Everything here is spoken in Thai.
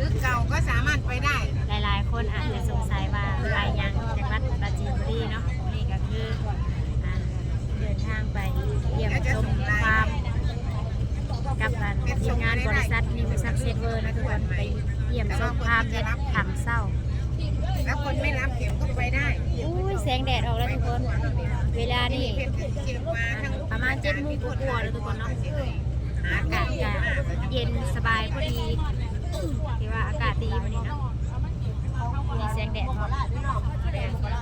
รือเก่าก็สามารถไปได้ หลาย ๆ คนอาจจะสงสัยว่าไปยังจังหวัดปราจีนบุรีเนาะนี่ก็คืออ่าเดินทางไปเยี่ยมชมฟาร์มกับการทีมงานบริษัทนิวซักเซเวอร์นะทุกคนไปเยี่ยมชมฟาร์มเห็ดถังเศร้าแล้วคนไม่รับเข็มก็ไปได้อุ้ยแสงแดดออกแล้วทุกคน เวลานี่เพชรเขียวมาทั้งประมาณเจ็ดโมงกว่าๆแล้วทุกคนเนาะอากาศจะเย็นสบายพอดี ที่ว่าอากาศดีวันนี้เนาะมีแสงแดดเนาะ